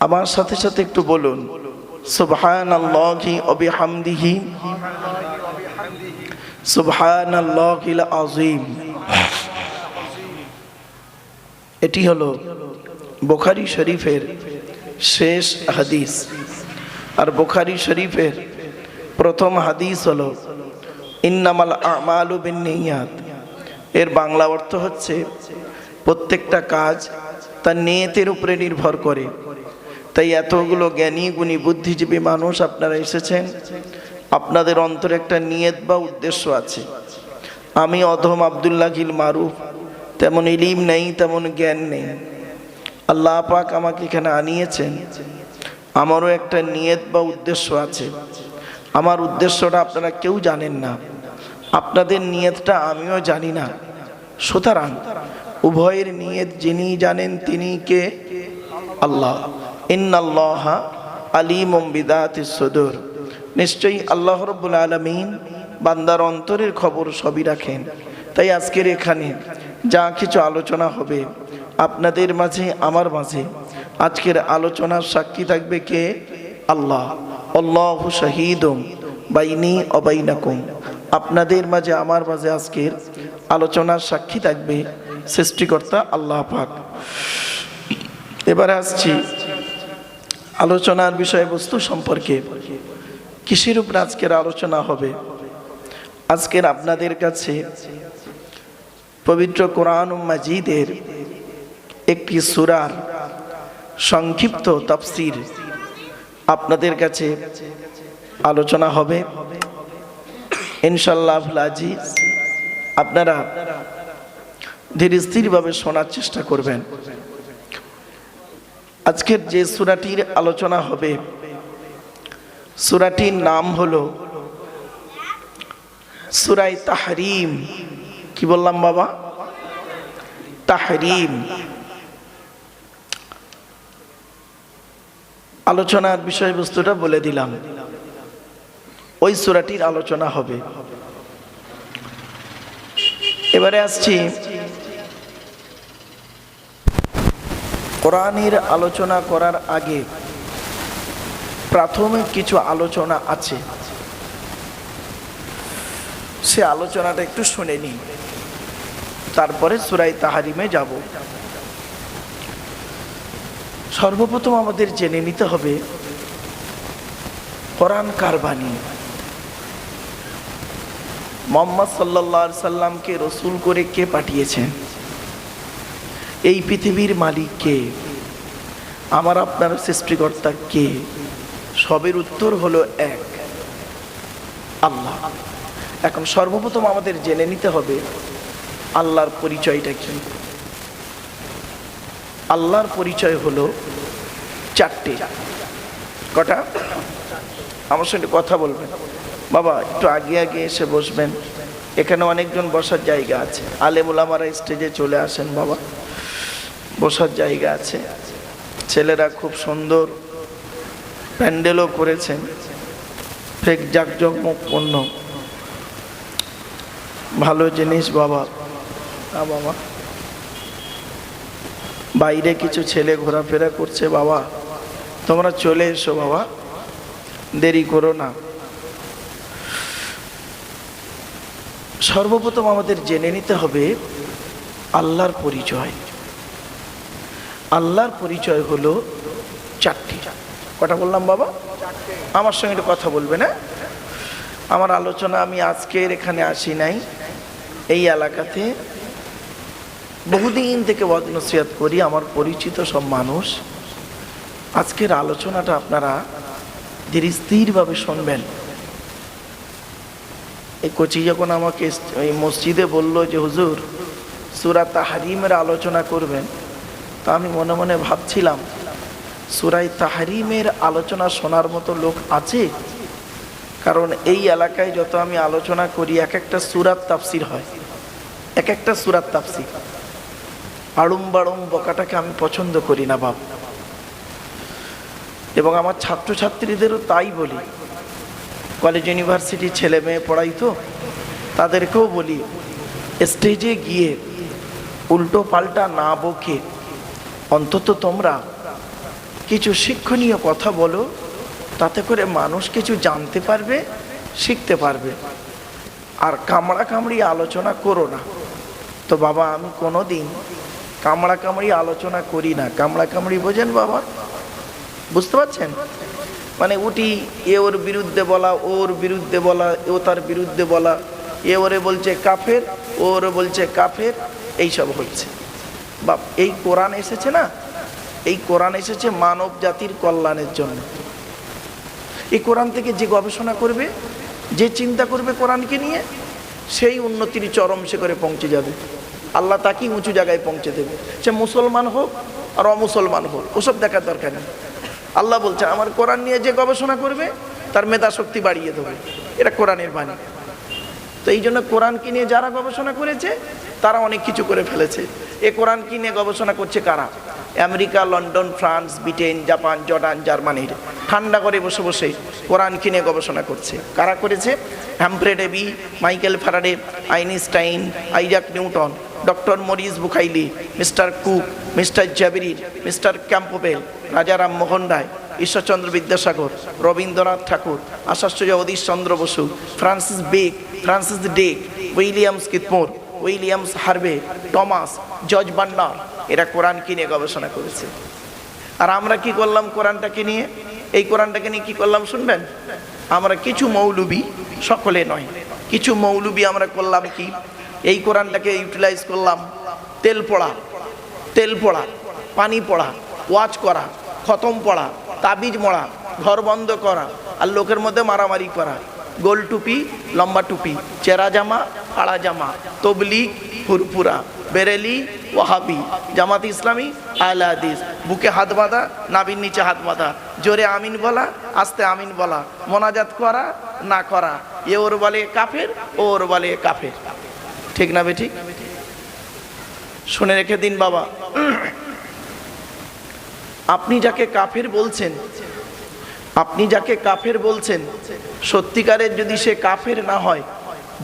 আমার সাথে সাথে একটু বলুন অবিহামদিহি এটি হলো বুখারী শরীফের শেষ হাদিস। আর বুখারী শরীফের প্রথম হাদিস হলো, ইন্নামাল আমালু এর বাংলা অর্থ হচ্ছে প্রত্যেকটা কাজ তার নিয়তের উপরে নির্ভর করে। তাই এতগুলো জ্ঞানী, গুণী, বুদ্ধিজীবী মানুষ আপনারা এসেছেন। আপনাদের অন্তরে একটা নিয়ত বা উদ্দেশ্য আছে। আমি অধম আবদুল্লাহ গিল মারুফ, তেমন ইলিম নেই, তেমন জ্ঞান নেই। আল্লাহ পাক আমাকে এখানে আনিয়েছেন। আমারও একটা নিয়ত বা উদ্দেশ্য আছে। আমার উদ্দেশ্যটা আপনারা কেউ জানেন না। আপনাদের নিয়তটা আমিও জানি না। সুতরাং উভয়ের নিয়ত যিনি জানেন তিনি কে? আল্লাহ। ইন্নাল্লাহ আলিম বিদাতি সদর। নিশ্চয়ই আল্লাহ রব্বুল আলমিন বান্দার অন্তরের খবর সবই রাখেন। তাই আজকের এখানে যা কিছু আলোচনা হবে আপনাদের মাঝে, আমার মাঝে, আজকের আলোচনার সাক্ষী থাকবে কে? আল্লাহ। আল্লাহ শহীদম বাইনি অবাইনাকুম। আপনাদের মাঝে, আমার মাঝে আজকের আলোচনার সাক্ষী থাকবে সৃষ্টিকর্তা আল্লাহ পাক। এবারে আসছি আলোচনার বিষয়বস্তু সম্পর্কে। কিসের উপর আজকের আলোচনা হবে। আজকের আপনাদের কাছে পবিত্র কোরআন মাজিদের একটি সুরার সংক্ষিপ্ত তাফসির আপনাদের কাছে আলোচনা হবে। ইনশাল্লাহ আপনারা ধীরে স্থিরভাবে শোনার চেষ্টা করবেন। আজকের যে সুরাটির আলোচনা হবে, সুরাটির নাম হলো সুরাই তাহরিম। কি বললাম বাবা? তাহরিম। আলোচনার বিষয়বস্তুটা বলে দিলাম। ওই সুরাটির আলোচনা হবে। এবারে আসছি কোরআনের আলোচনা করার আগে প্রাথমিক কিছু আলোচনা আছে। সে আলোচনাটা একটু শুনে নিই। তারপরে সুরাই তাহারিমে যাব। সর্বপ্রথম আমাদের জেনে নিতে হবে, কোরআন কার বাণী? মোহাম্মদ সাল্লা সাল্লামকে রসুল করে কে পাঠিয়েছেন? এই পৃথিবীর মালিক কে? আমার আপনার সৃষ্টিকর্তা কে? সবের উত্তর হলো এক, আল্লাহ। এখন সর্বপ্রথম আমাদের জেনে নিতে হবে, আল্লাহর পরিচয়টা কি? আল্লাহর পরিচয় হলো চারটে। কটা? আমার সঙ্গে কথা বলবেন। বাবা, একটু আগে আগে এসে বসবেন। এখানে অনেকজন বসার জায়গা আছে। আলেমুল আমারা স্টেজে চলে আসেন বাবা। বসার জায়গা আছে। ছেলেরা খুব সুন্দর। প্যান্ডেলও করেছেন। ফেক জাকজমকপূর্ণ ভালো জিনিস বাবা। বাবা। বাইরে কিছু ছেলে ঘোরাফেরা করছে বাবা। তোমরা চলে এসো বাবা। দেরি করো না। সর্বপ্রথম আমাদের জেনে নিতে হবে আল্লাহর পরিচয়। আল্লাহর পরিচয় হলো চারটি। কটা বললাম বাবা? আমার সঙ্গে একটু কথা বলবে না? আমার আলোচনা আমি আজকের এখানে আসি নাই। এই এলাকাতে বহুদিন থেকে নসিহাত করি, আমার পরিচিত সব মানুষ। আজকের আলোচনাটা আপনারা ধীরে স্থিরভাবে শুনবেন। এই কোচি যখন আমাকে এই মসজিদে বলল যে, হুজুর, সুরা তাহারিমের আলোচনা করবেন। তা আমি মনে মনে ভাবছিলাম সুরাই তাহারিমের আলোচনা শোনার মতো লোক আছে? কারণ এই এলাকায় যত আমি আলোচনা করি এক একটা সুরাত তাফসির হয় এক একটা সুরাত তাফসির। আড়ুম বাড়ুম বকাটাকে আমি পছন্দ করি না, বাপ। এবং আমার ছাত্রছাত্রীদেরও তাই বলি। কলেজ ইউনিভার্সিটি ছেলে মেয়ে পড়াই তো, তাদেরকেও বলি, স্টেজে গিয়ে উল্টো পাল্টা না বকে অন্তত তোমরা কিছু শিক্ষণীয় কথা বলো, তাতে করে মানুষ কিছু জানতে পারবে, শিখতে পারবে। আর কামড়া কামড়ি আলোচনা করো না। তো বাবা, আমি কোনো দিন কামড়া কামড়ি আলোচনা করি না। কামড়া কামড়ি বোঝেন বাবা? বুঝতে পারছেন? মানে উঠি, এ ওর বিরুদ্ধে বলা ওর বিরুদ্ধে বলা ও তার বিরুদ্ধে বলা, এ ওরে বলছে কাফের ওরে বলছে কাফের, এইসব হচ্ছে। বাপ, এই কোরআন এসেছে না? এই কোরআন এসেছে মানব জাতির কল্যাণের জন্য। এই কোরআন থেকে যে গবেষণা করবে, যে চিন্তা করবে কোরআনকে নিয়ে, সেই উন্নতির চরম শিখরে পৌঁছে যাবে। আল্লাহ তাকেই উঁচু জায়গায় পৌঁছে দেবে। সে মুসলমান হোক আর অমুসলমান হোক, ওসব দেখার দরকার নেই। আল্লাহ বলছে, আমার কোরআন নিয়ে যে গবেষণা করবে, তার মেধা শক্তি বাড়িয়ে দেবে। এটা কোরআনের বাণী। তো এই জন্য কোরআনকে নিয়ে যারা গবেষণা করেছে তারা অনেক কিছু করে ফেলেছে। এ কোরআনকে নিয়ে গবেষণা করছে কারা? America, London, France, Britain, Japan, Jordan, জার্মানির। ঠান্ডা করে বসে বসে কোরআনকে নিয়ে গবেষণা করছে? কারা করেছে? Humphry Davy, Michael Faraday, Einstein, Isaac Newton, doctor Maurice Bucaille, mister Cook, mister জাবিরির, mister Campbell, Rajaram Mohan Roy, Ishwarchandra Vidyasagar, Rabindranath Tagore আশাশ্চর্য Adhish Chandra Bose, Francis Beck Francis Deck Williams কিতমোর Williams Harvey, Thomas, জজ বান্নার, এরা কোরআনকে নিয়ে গবেষণা করেছে। আর আমরা কি করলাম কোরআনটাকে নিয়ে? এই কোরআনটাকে নিয়ে কি করলাম শুনবেন? আমরা কিছু মৌলবি সকলে নয়। কিছু মৌলবি আমরা করলাম কি? এই কোরআনটাকে ইউটিলাইজ করলাম তেল পড়া তেল পড়া, পানি পড়া, ওয়াচ করা, খতম পড়া, তাবিজ মরা, ঘর বন্ধ করা, আর লোকের মধ্যে মারামারি করা, গোল টুপি, লম্বা টুপি, চেরা জামা আড়া জামা, তবলিগ, ফুরফুরা, বেরেলি, ওয়াহাবি, জামাত ইসলামী, আহলে হাদিস, বুকে হাত বাঁধা নাবির নিচে হাত বাঁধা, জোরে আমিন বলা, আস্তে আমিন বলা, মোনাজাত করা, না করা, এ ওর বলে কাফের, ও ওর বলে কাফের। ঠিক না বে ঠিক শুনে রেখে দিন বাবা। আপনি যাকে কাফের বলছেন, আপনি যাকে কাফের বলছেন, সত্যিকারের যদি সে কাফের না হয়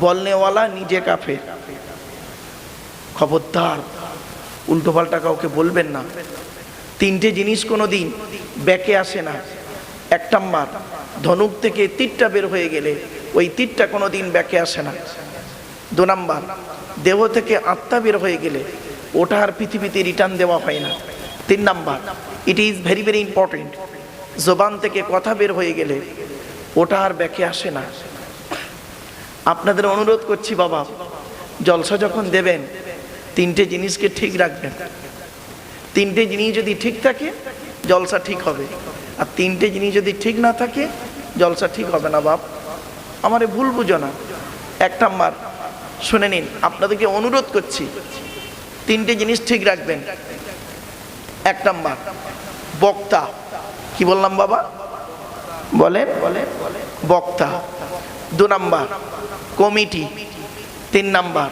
বলনেওয়ালা নিজে কাফের। খবরদার। উল্টোপাল্টা কাউকে বলবেন না। তিনটে জিনিস কোনো দিন ব্যাকে আসে না। এক নাম্বার, ধনুক থেকে তীরটা বের হয়ে গেলে ওই তীরটা কোনো দিন ব্যাকে আসে না। দু নাম্বার, দেহ থেকে আত্মা বের হয়ে গেলে ওটা আর পৃথিবীতে রিটার্ন দেওয়া হয় না। তিন number it is very very important জোবান থেকে কথা বের হয়ে গেলে ওটা আর ব্যাকে আসে না। আপনাদের অনুরোধ করছি বাবা, জলসা যখন দেবেন, তিনটে জিনিসকে ঠিক রাখবেন। তিনটে জিনিস যদি ঠিক থাকে, জলসা ঠিক হবে। আর তিনটে জিনিস যদি ঠিক না থাকে, জলসা ঠিক হবে না বাপ। আমারে ভুল বুঝো না। এক নাম্বার, শুনে নিন, আপনাদেরকে অনুরোধ করছি, তিনটে জিনিস ঠিক রাখবেন। এক নাম্বার, বক্তা। কি বললাম বাবা? বলেন বলেন বক্তা। দু নাম্বার, কমিটি, তিন নাম্বার,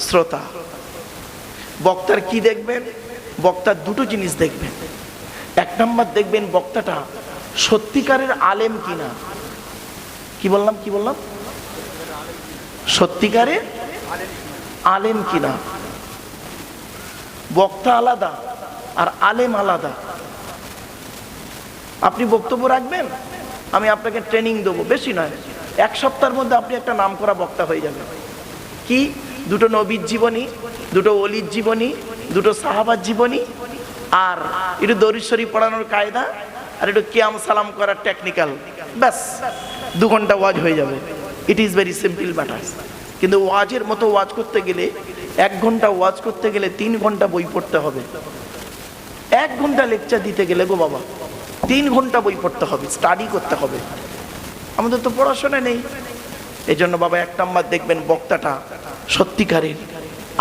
শ্রোতা। বক্তার কি দেখবেন? বক্তার দুটো জিনিস দেখবেন। এক নাম্বার দেখবেন বক্তাটা সত্যিকারের আলেম কিনা। কি বললাম কি বললাম? সত্যিকারের আলেম কিনা। বক্তা আলাদা আর আলেম আলাদা। আপনি বক্তব্য রাখবেন, আমি আপনাকে ট্রেনিং দেবো, বেশি নয়। এক সপ্তাহের মধ্যে আপনি একটা নাম করা বক্তা হয়ে যাবেন। কি? দুটো নবীর জীবনী, দুটো অলির জীবনী, দুটো সাহাবার জীবনী, আর একটু দরিশ্বরী পড়ানোর কায়দা, আর একটু কিয়াম সালাম করার টেকনিক্যাল ব্যাস, দু ঘণ্টা ওয়াজ হয়ে যাবে। It is very simple matter কিন্তু ওয়াজের মতো ওয়াজ করতে গেলে, এক ঘণ্টা ওয়াজ করতে গেলে তিন ঘণ্টা বই পড়তে হবে। এক ঘণ্টা লেকচার দিতে গেলে গো বাবা, তিন ঘণ্টা বই পড়তে হবে স্টাডি করতে হবে। আমাদের তো পড়াশোনা নেই। এই জন্য বাবা এক নাম্বার দেখবেন বক্তাটা সত্যিকারের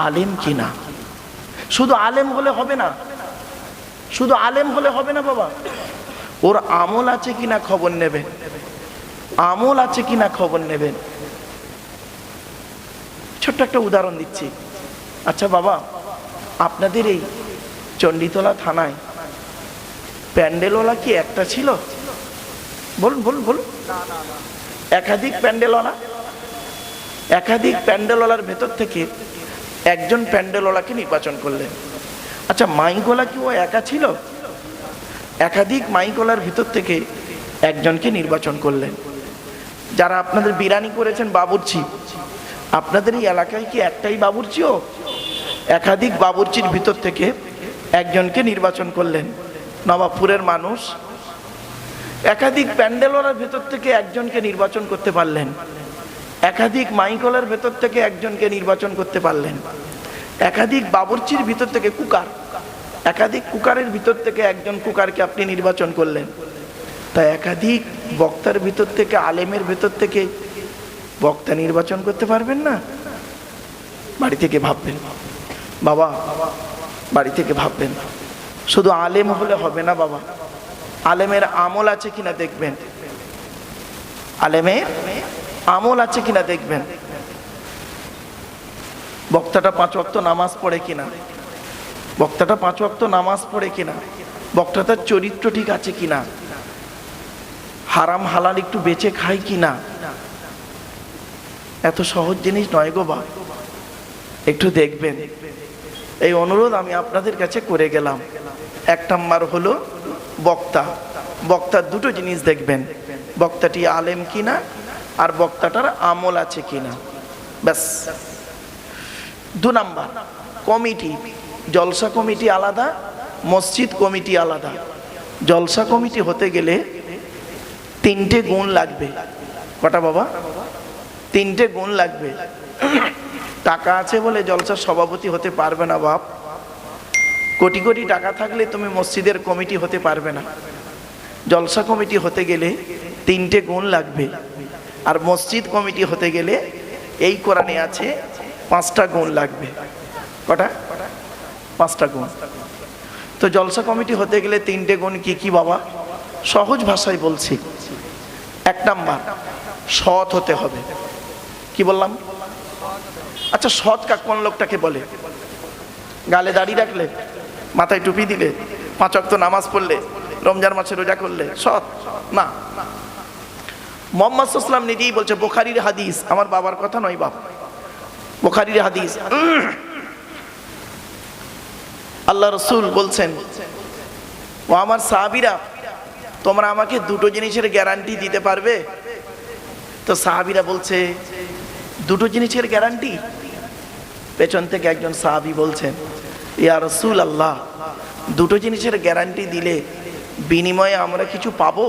আলেম কিনা? শুধু আলেম হলে হবে না। শুধু আলেম হলে হবে না বাবা? ওর আমল আছে কিনা খবর নেবেন? আমল আছে কিনা খবর নেবেন? ছোট্ট একটা উদাহরণ দিচ্ছি। আচ্ছা বাবা, আপনাদের এই চণ্ডীতলা থানায় প্যান্ডেলওয়ালা কি একটা ছিল? বলুন বলুন বলুন। একাধিক প্যান্ডেলওয়ালা, একাধিক প্যান্ডেলওয়ালার ভেতর থেকে একজন প্যান্ডেলওয়ালাকে নির্বাচন করলেন। আচ্ছা মাইকওয়ালা কি ও একা ছিল? একাধিক মাইকওয়ালার ভিতর থেকে একজনকে নির্বাচন করলেন। যারা আপনাদের বিরানি করেছেন বাবুর্চি, আপনাদের এই এলাকায় কি একটাই বাবুর্চিও? একাধিক বাবুর্চির ভিতর থেকে একজনকে নির্বাচন করলেন। নবাবপুরের মানুষ একাধিক প্যান্ডেলওয়ালার ভেতর থেকে একজনকে নির্বাচন করতে পারলেন। একাধিক মাইকলার ভেতর থেকে একজনকে নির্বাচন করতে পারলেন। একাধিক বাবুর্চির ভিতর থেকে কুকার। একাধিক কুকারের ভিতর থেকে একজন কুকারকে আপনি নির্বাচন করলেন। তা একাধিক বক্তার ভিতর থেকে, আলেমের ভেতর থেকে বক্তা নির্বাচন করতে পারবেন না? বাড়ি থেকে ভাববেন। বাবা, বাড়ি থেকে ভাববেন। শুধু আলেম হলে হবে না বাবা। আলেমের আমল আছে কিনা দেখবেন? আলেমের আমল আছে কিনা দেখবেন? বক্তাটা পাঁচ ওয়াক্ত নামাজ পড়ে কিনা? বক্তাটা পাঁচ ওয়াক্ত নামাজ পড়ে কিনা? বক্তাটার চরিত্র ঠিক আছে কিনা? হারাম হালাল একটু বেঁচে খায় কিনা? এত সহজ জিনিস নয় গো বা একটু দেখবেন। এই অনুরোধ আমি আপনাদের কাছে করে গেলাম। এক নাম্বার হলো বক্তা। বক্তার দুটো জিনিস দেখবেন। বক্তাটি আলেম কিনা আর বক্তাটার আমল আছে কিনা। ব্যাস। দু নাম্বার, কমিটি। জলসা কমিটি আলাদা, মসজিদ কমিটি আলাদা। জলসা কমিটি হতে গেলে তিনটে গুণ লাগবে। কটা বাবা? তিনটে গুণ লাগবে। টাকা আছে বলে জলসার সভাপতি হতে পারবে না বাপ। কোটি কোটি টাকা থাকলে তুমি মসজিদের কমিটি হতে পারবে না। জলসা কমিটি হতে গেলে তিনটে গুণ লাগবে। আর মসজিদ কমিটি হতে গেলে এই কোরআনে আছে পাঁচটা গুণ লাগবে। কটা? পাঁচটা গুণ। তো জলসা কমিটি হতে গেলে তিনটে গুণ কি কি বাবা? সহজ ভাষায় বলছি। এক নাম্বার, সৎ হতে হবে। কি বললাম? আচ্ছা সৎ কা কোন লোকটাকে বলে? গালে দাড়ি রাখলে? মাথায় টুপি দিলে, পাঁচ অক্ত নামাজ পড়লে, রমজান মাসে রোজা করলে, সৎ, না। মোহাম্মদ ইসলাম নিজেই বলছে, বোখারির হাদিস, আমার বাবার কথা নয় বাপ। বোখারির হাদিস, আল্লাহ রসুল বলছেন, ও আমার সাহাবিরা, তোমরা আমাকে দুটো জিনিসের গ্যারান্টি দিতে পারবে? তো সাহাবিরা বলছে, দুটো জিনিসের গ্যারান্টি পেছন থেকে একজন সাহাবি বলছেন ইয়া রসুল আল্লাহ দুটো জিনিসের গ্যারান্টি দিলে বিনিময়ে আমরা কিছু পাবো?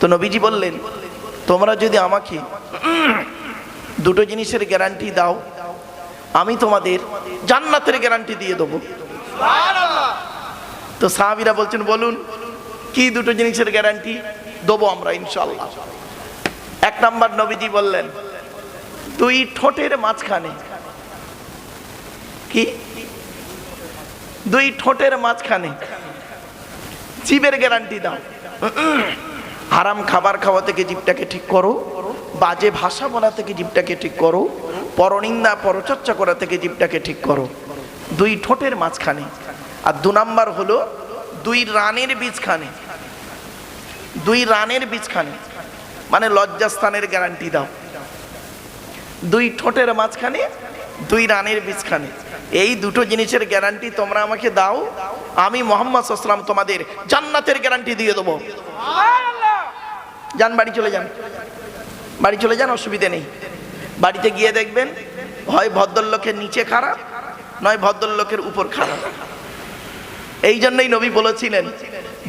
তো নবীজি বললেন তোমরা যদি আমাকে দুটো জিনিসের গ্যারান্টি দাও আমি তোমাদের জান্নাতের গ্যারান্টি দিয়ে দেবো। তো সাহাবিরা বলছেন বলুন কি দুটো জিনিসের গ্যারান্টি দেবো আমরা ইনশাল্লাহ এক নাম্বার নবীজি বললেন তুই ঠোঁটের মাঝখানে কি? দুই ঠোঁটের মাঝখানে। জীবের গ্যারান্টি দাও। হারাম খাবার খাওয়া থেকে জীবটাকে ঠিক করো। বাজে ভাষা বলা থেকে জীবটাকে ঠিক করো। পরনিন্দা, পরচর্চা করা থেকে জীবটাকে ঠিক করো। দুই ঠোঁটের মাঝখানে। আর দু নাম্বার হলো দুই রানের বীজখানে। দুই রানের বীজখানে। মানে লজ্জাস্থানের গ্যারান্টি দাও। দুই ঠোঁটের মাঝখানে, দুই রানের বীজখানে। এই দুটো জিনিসের গ্যারান্টি তোমরা আমাকে দাও। আমি মোহাম্মদ আসলাম তোমাদের জান্নাতের গ্যারান্টি দিয়ে দেবো। যান বাড়ি চলে যান। বাড়ি চলে যান অসুবিধে নেই। বাড়িতে গিয়ে দেখবেন হয় ভদ্রলোকের নিচে খারাপ নয় ভদ্রলোকের উপর খারাপ। এই জন্যই নবী বলেছিলেন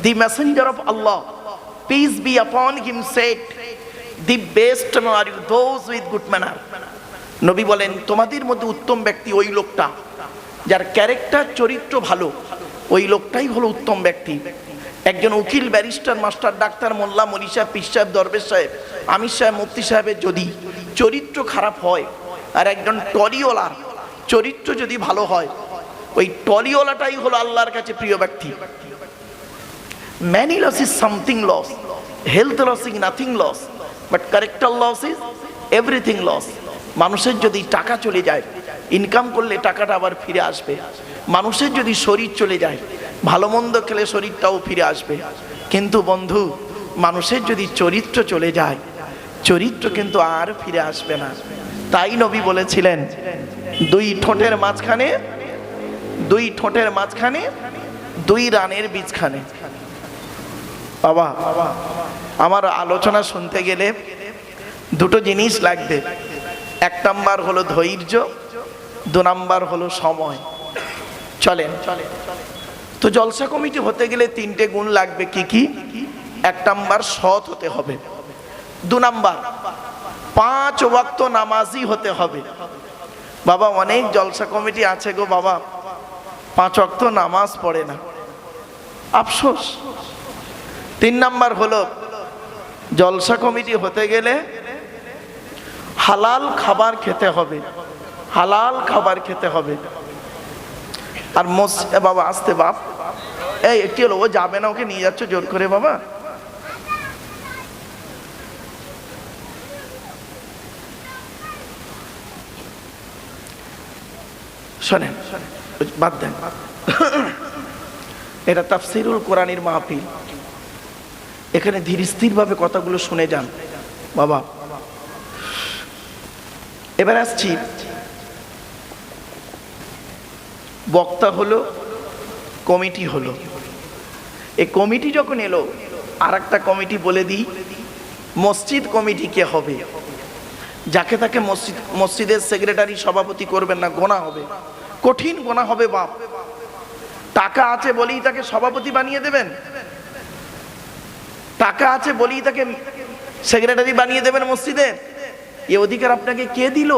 the messenger of Allah peace be upon him said the best are you those with good manner নবী বলেন, তোমাদের মধ্যে উত্তম ব্যক্তি ওই লোকটা। যার ক্যারেক্টার চরিত্র ভালো, ওই লোকটাই হলো উত্তম ব্যক্তি। একজন উকিল, ব্যারিস্টার, মাস্টার, ডাক্তার, মোল্লা মলি সাহেব পিস সাহেব দরবেশ সাহেব, আমির সাহেব, মুফতি সাহেবের যদি চরিত্র খারাপ হয়, আর একজন টলিওয়ালার চরিত্র যদি ভালো হয়, ওই টলিওয়ালাটাই হলো আল্লাহর কাছে প্রিয় ব্যক্তি। Money loss is something loss health loss is nothing loss but character loss is everything loss মানুষের যদি টাকা চলে যায় ইনকাম করলে টাকাটা আবার ফিরে আসবে। মানুষের যদি শরীর চলে যায়, ভালো মন্দ খেলে শরীরটাও ফিরে আসবে। কিন্তু বন্ধু, মানুষের যদি চরিত্র চলে যায়, চরিত্র কিন্তু আর ফিরে আসবে না। তাই নবী বলেছিলেন, দুই ঠোঁটের মাঝখানে, দুই ঠোঁটের মাঝখানে, দুই রানের বীজখানে। বাবা, আমার আলোচনা শুনতে গেলে দুটো জিনিস লাগবে। এক নাম্বার হলো ধৈর্য, দু নাম্বার হলো সময়। চলেন তো জলসা কমিটি হতে গেলে তিনটে গুণ লাগবে কি কি? এক নাম্বার সৎ হতে হবে। দু নাম্বার, পাঁচ ওয়াক্ত নামাজি হতে হবে। বাবা, অনেক জলসা কমিটি আছে গো বাবা। পাঁচ ওয়াক্ত নামাজ পড়ে না। আফসোস। তিন নাম্বার হলো, জলসা কমিটি হতে গেলে হালাল খাবার খেতে হবে। হালাল খাবার খেতে হবে। আর মস বাবা, আসতে বাপ। এই, একটি হলো, ও যাবে না, ওকে নিয়ে যাচ্ছ, জোর করে বাবা। শোনেন, বাদ দেন। এটা তাফসিরুল কোরআনের মাহফিল। এখানে ধীর স্থিরভাবে কথাগুলো শুনে যান। বাবা এবার আসছি। বক্তা হলো, কমিটি হলো। এই কমিটি যখন এলো আর একটা কমিটি বলে দিই, মসজিদ কমিটি কে হবে? যাকে তাকে মসজিদ, মসজিদের সেক্রেটারি, সভাপতি করবেন না, গোনা হবে। কঠিন গোনা হবে বাপ। টাকা আছে বলেই তাকে সভাপতি বানিয়ে দেবেন। টাকা আছে বলেই তাকে সেক্রেটারি বানিয়ে দেবেন মসজিদের এ অধিকার আপনাকে কে দিল?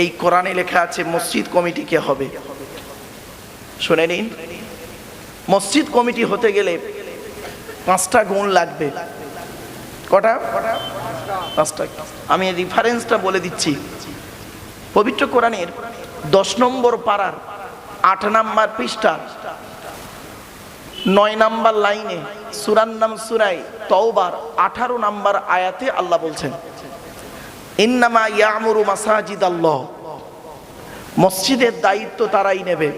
এই কোরআনে লেখা আছে, মসজিদ কমিটি কে হবে? শুনে নিন। মসজিদ কমিটি হতে গেলে পাঁচটা গুণ লাগবে। কটা? পাঁচটা। আমি রিফারেন্সটা বলে দিচ্ছি। পবিত্র কোরআনের দশ নম্বর পাড়ার আট নাম্বার পৃষ্ঠা, নয় নাম্বার লাইনে সুরান নাম সুরাই তওবার, আঠারো নাম্বার আয়াতে আল্লাহ বলছেন। ইন্নামা ইয়ামুরু মাসাজিদ আল্লাহ মসজিদের দায়িত্ব তারাই নেবে।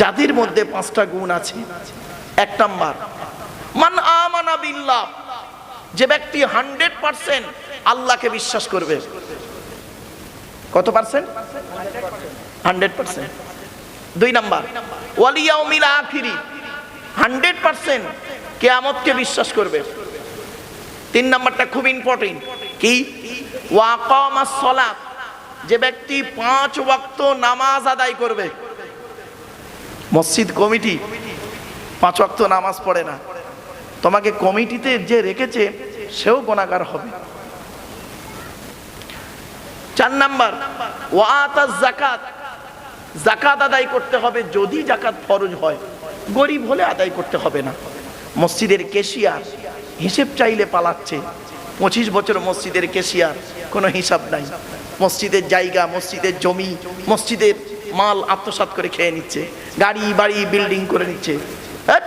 যাদের মধ্যে পাঁচটা গুণ আছে। এক নাম্বার, মান আমানা বিল্লাহ, যে ব্যক্তি হান্ড্রেড পার্সেন্ট আল্লাহকে বিশ্বাস করবে। কত পার্সেন্ট? Hundred percent. দুই নাম্বার ওয়ালিয়াউমিল আখিরি, হান্ড্রেড পার্সেন্ট কেয়ামতকে বিশ্বাস করবে। তিন নাম্বারটা খুব ইম্পর্টেন্ট কি? যে ব্যক্তি পাঁচ ওয়াক্ত নামাজ আদায় করবে। মসজিদ কমিটি পাঁচ ওয়াক্ত নামাজ পড়ে না। তোমাকে কমিটিতে যে রেখেছে, সেও গোনাগার হবে। চার নাম্বার ওয়াতাজ জাকাত জাকাত আদায় করতে হবে যদি জাকাত ফরজ হয়। গরিব হলে আদায় করতে হবে না। মসজিদের কেশিয়ার হিসেব চাইলে পালাচ্ছে। পঁচিশ বছর মসজিদের কেশিয়ার কোনো হিসাব নাই। মসজিদের জায়গা মসজিদের জমি মসজিদের মাল আত্মসাৎ করে খেয়ে নিচ্ছে। গাড়ি বাড়ি বিল্ডিং করে নিচ্ছে। হ্যাট,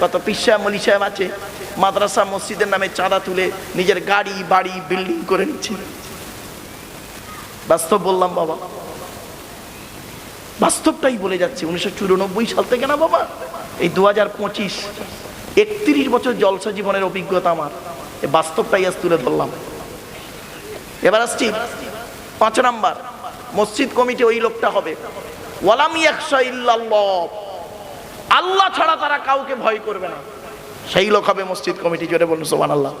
কত পিসা মলি সাহেব আছে। মাদ্রাসা মসজিদের নামে চাঁদা তুলে নিজের গাড়ি বাড়ি বিল্ডিং করে নিচ্ছে। বাস্তব বললাম বাবা। বাস্তবটাই বলে যাচ্ছে উনিশশো চুরানব্বই সাল থেকে না বাবা? এই দু হাজার পঁচিশ একত্রিশ বছর জলসা জীবনের অভিজ্ঞতা আমার। এই বাস্তবটাই আজ তুলে ধরলাম। এবার আসছি পাঁচ নাম্বার, মসজিদ কমিটি ওই লোকটা হবে। আল্লাহ ছাড়া তারা কাউকে ভয় করবে না। সেই লোক হবে মসজিদ কমিটি, জোরে বলুন সোমান আল্লাহ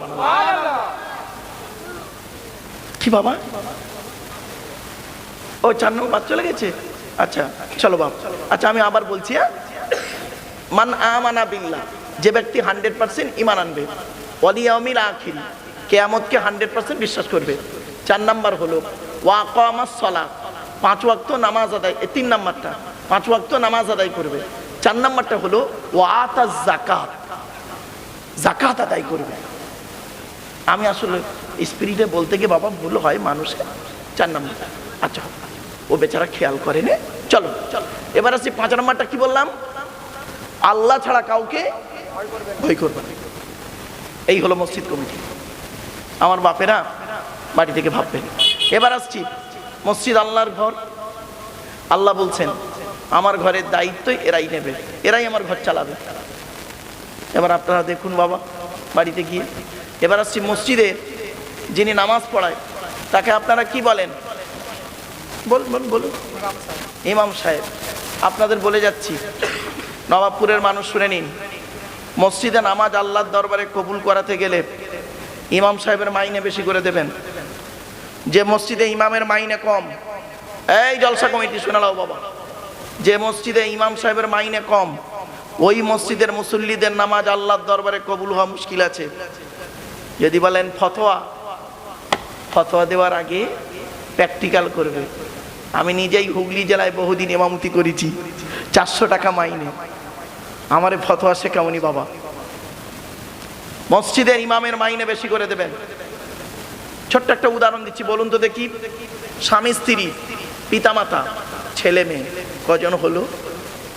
কি বাবা? ও, চার নম্বর বাদ চলে গেছে? আচ্ছা চলো বাপ। আচ্ছা আমি আবার বলছি হ্যাঁ? মান আমানা বিল্লাহ, যে ব্যক্তি হান্ড্রেড পার্সেন্ট ইমান আনবে। আখিরি, কেয়ামতকে হান্ড্রেড পার্সেন্ট বিশ্বাস করবে। চার নাম্বার হলো, ওয়াকামাস সলা পাঁচ ওয়াক্ত নামাজ আদায় এই তিন নাম্বারটা, পাঁচ ওয়াক্ত নামাজ আদায় করবে। চার নাম্বারটা হলো ওয়াতা জাকাত জাকাত আদায় করবে। আমি আসলে স্পিরিটে বলতে গিয়ে বাবা ভুল হয় মানুষের। চার নাম্বার আচ্ছা ও বেচারা খেয়াল করে নে। চলো চলো, এবার আসছি পাঁচ নাম্বারটা কি বললাম? আল্লাহ ছাড়া কাউকে ভয় করবে না। এই হলো মসজিদ কমিটি। আমার বাপেরা বাড়ি থেকে ভাববেন। এবার আসছি মসজিদ আল্লাহর ঘর। আল্লাহ বলছেন, আমার ঘরের দায়িত্ব এরাই নেবে, এরাই আমার ঘর চালাবে। এবার আপনারা দেখুন বাবা, বাড়িতে গিয়ে। এবার আসছি মসজিদে যিনি নামাজ পড়ায়, তাকে আপনারা কি বলেন? বলুন বলুন বলুন। ইমাম সাহেব, আপনাদের বলে যাচ্ছি, নবাবপুরের মানুষ শুনে নিন। মসজিদে নামাজ আল্লাহর দরবারে কবুল করাতে গেলে ইমাম সাহেবের মাইনে বেশি করে দেবেন। যে মসজিদে ইমামের মাইনে কম, এই জলসা কমিটি শোনালাও বাবা। যে মসজিদে ইমাম সাহেবের মাইনে কম, ওই মসজিদের মুসল্লিদের নামাজ আল্লাহর দরবারে কবুল হওয়া মুশকিল আছে। যদি বলেন ফতোয়া ফতোয়া দেওয়ার আগে প্র্যাকটিক্যাল করবে। আমি নিজেই হুগলি জেলায় বহুদিন ইমামতি করেছি, চারশো টাকা মাইনে। আমারে ফতোয়া শেখাওনি বাবা। মসজিদের ইমামের মাইনে বেশি করে দেবেন। ছোট্ট একটা উদাহরণ দিচ্ছি, বলুন তো দেখি। স্বামী, স্ত্রী, পিতামাতা, ছেলে, মেয়ে, কজন হলো?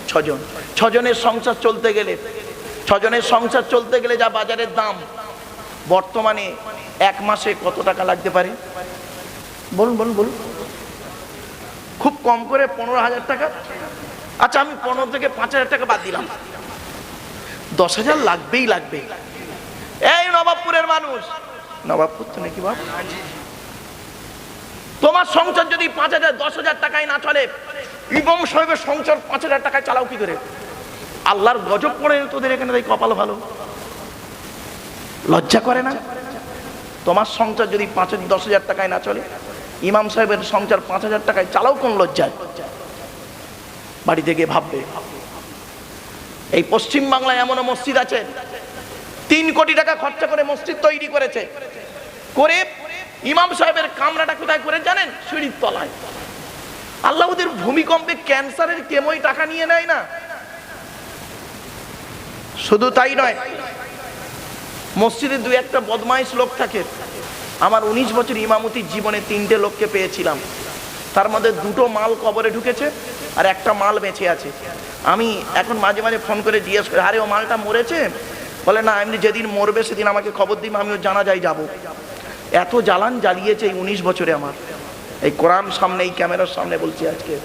ছজন। ছজনের সংসার চলতে গেলে, ছজনের সংসার চলতে গেলে যা বাজারের দাম, বর্তমানে এক মাসে কত টাকা লাগতে পারে? বলুন বলুন বলুন। খুব কম করে পনেরো হাজার টাকা? আচ্ছা আমি পনেরো থেকে পাঁচ হাজার টাকা বাদ দিলাম। দশ হাজার লাগবেই লাগবে। এই নবাবপুরের মানুষ। নবাবপুর তো নাকি বাপ তোমার সংসার যদি পাঁচ হাজার, দশ হাজার টাকায় না চলে, ইমাম সাহেবের সংসার পাঁচ হাজার টাকায় চালাও কি করে? আল্লাহর গজব পড়ে তোদের এখানে তাই কপাল ভালো। লজ্জা করে না? তোমার সংসার যদি পাঁচ দশ হাজার টাকায় না চলে, ইমাম সাহেবের সংসার পাঁচ হাজার টাকায় চালাও কোন লজ্জায়? বাড়িতে গিয়ে ভাববে। এই পশ্চিম বাংলায় এমনও মসজিদ আছে, তিন কোটি টাকা খরচা করে মসজিদ তৈরি করেছে। করে ইমাম সাহেবের কামরাটা কোথায় করে জানেন? সিঁড়ির তলায়। আল্লাহ ওদের ভূমিকম্পে ক্যান্সারের কেমই টাকা নিয়ে নেয় না। শুধু তাই নয়, মসজিদে দু একটা বদমাইশ লোক থাকে। আমার উনিশ বছর ইমামতির জীবনে তিনটে লোককে পেয়েছিলাম। তার মধ্যে দুটো মাল কবরে ঢুকেছে আর একটা মাল বেঁচে আছে। আমি এখন মাঝে মাঝে ফোন করে জিজ্ঞেস করি, আরে, ও মালটা মরেছে? বলে, না, এমনি যেদিন মরবে সেদিন আমাকে খবর দিবে আমিও জানা যাই যাব। এত জ্বালান জ্বালিয়েছে এই উনিশ বছরে আমার। এই কোরআন সামনে, এই ক্যামেরার সামনে বলছি আজকে।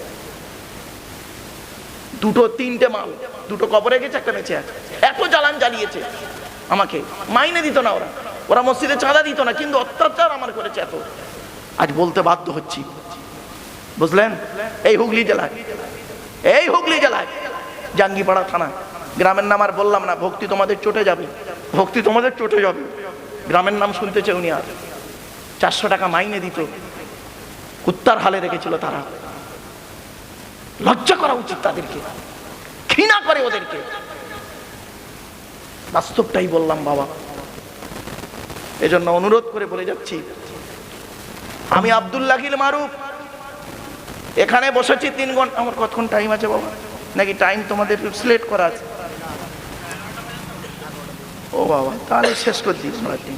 দুটো, তিনটে মাল, দুটো কবরে গেছে, একটা বেঁচে আছে। এত জ্বালান জ্বালিয়েছে আমাকে। মাইনে দিত না ওরা। ওরা মসজিদে চাঁদা দিত না, কিন্তু অত্যাচার আমার করেছে এত। আজ বলতে বাধ্য হচ্ছি। বুঝলেন? এই হুগলি জেলায়, এই হুগলি জেলায় জাঙ্গিপাড়া থানা। গ্রামের নাম আর বললাম না, ভক্তি তোমাদের চটে যাবে। ভক্তি তোমাদের চটে যাবে। গ্রামের নাম শুনতে চেউনি আর। চারশো টাকা মাইনে দিত। কুত্তার হালে রেখেছিল তারা। লজ্জা করা উচিত তাদেরকে। ঘৃণা করে ওদেরকে। বাস্তবটাই বললাম, বাবা। এজন্য অনুরোধ করে বলে যাচ্ছি, আমি আব্দুল্লাহিল মারুফ। এখানে বসেছি তিন ঘণ্টা আমার কতক্ষণ টাইম আছে, বাবা? নাকি টাইম তোমাদের সিলেক্ট করা আছে? ও বাবা, তাহলে শেষ করে দিস টাইম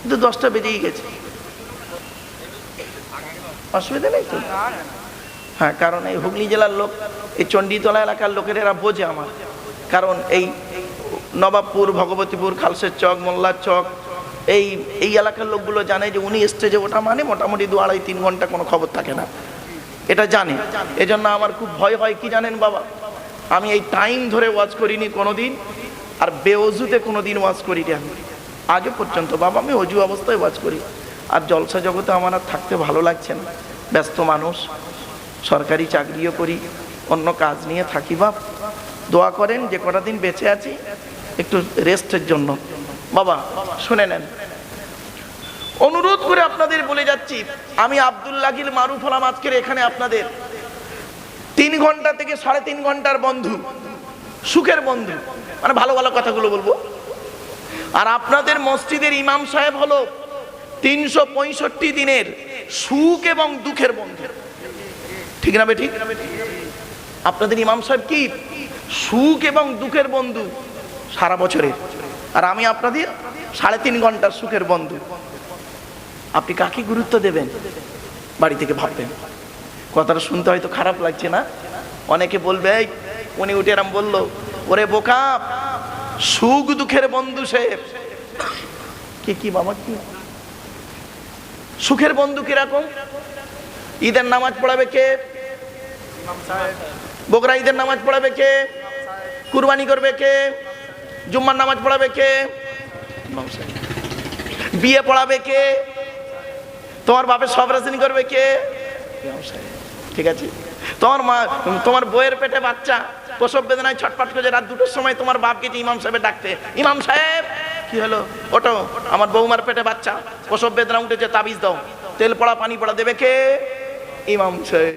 কিন্তু দশটা বেজেই গেছে। অসুবিধা নেই তো? হ্যাঁ কারণ এই হুগলি জেলার লোক, এই চণ্ডীতলা এলাকার লোকের এরা বোঝে আমার। কারণ এই নবাবপুর, ভগবতীপুর, খালসের চক, মোল্লার চক, এই এই এলাকার লোকগুলো জানে যে উনি স্টেজে ওটা মানে মোটামুটি দু আড়াই, তিন ঘণ্টা কোনো খবর থাকে না। এটা জানে। এজন্য আমার খুব ভয় হয়, কি জানেন বাবা? আমি এই টাইম ধরে ওয়াজ করিনি কোনোদিন, আর বেঅজুতে কোনোদিন ওয়াজ করিনি আমি। আজও পর্যন্ত, বাবা, আমি অজু অবস্থায় ওয়াজ করি। আর জলসা জগতে আমার আর থাকতে ভালো লাগছে না। ব্যস্ত মানুষ, সরকারি চাকরিও করি, অন্য কাজ নিয়ে থাকি, বাপ। দোয়া করেন যে কটা দিন বেঁচে আছি, একটু রেস্টের জন্য। বাবা, শুনে নেন। অনুরোধ করে আপনাদের বলে যাচ্ছি, আমি আব্দুল্লাহিল মারুফ হলাম আজকের এখানে আপনাদের। তিন ঘণ্টা থেকে সাড়ে তিন ঘণ্টার বন্ধু, সুখের বন্ধু। মানে ভালো ভালো কথাগুলো বলব। আর আপনাদের মসজিদের ইমাম সাহেব হলো তিনশো পঁয়ষট্টি দিনের সুখ এবং দুঃখের বন্ধু। ঠিক না ঠিক? আপনাদের ইমাম সাহেব কি? সুখ এবং দুঃখের বন্ধু সারা বছরের। আর আমি আপনাদের সাড়ে তিন ঘণ্টার সুখের বন্ধু। আপনি কাকে গুরুত্ব দেবেন? বাড়ি থেকে ভাববেন। কথাটা শুনতে হয়তো খারাপ লাগছে না? অনেকে বলবে উনি উঠে এরম বলল, ওরে বোকা, সুখ দুঃখের বন্ধু সে। কি কি, বাবা, কি? সুখের বন্ধু কীরকম? ঈদের নামাজ পড়াবে কে? বকরা ঈদের নামাজ পড়াবে কে? কুরবানি করবে কে? জুম্মার নামাজ পড়াবে কে? বিয়ে পড়াবে কে? তোমার বাপের সব রাজনী করবে কে? ঠিক আছে? তোমার মা, তোমার বইয়ের পেটে বাচ্চা, প্রসব বেদনায় ছটফট করে রাত দুটোর সময় তোমার বাপ গেছে ইমাম সাহেবের ডাকতে। ইমাম সাহেব, কি হলো? ওটো আমার বৌমার পেটে বাচ্চা, প্রসব বেদনা উঠেছে, তাবিজ দাও। তেল পড়া, পানি পড়া, দেবে কে? ইমাম সাহেব।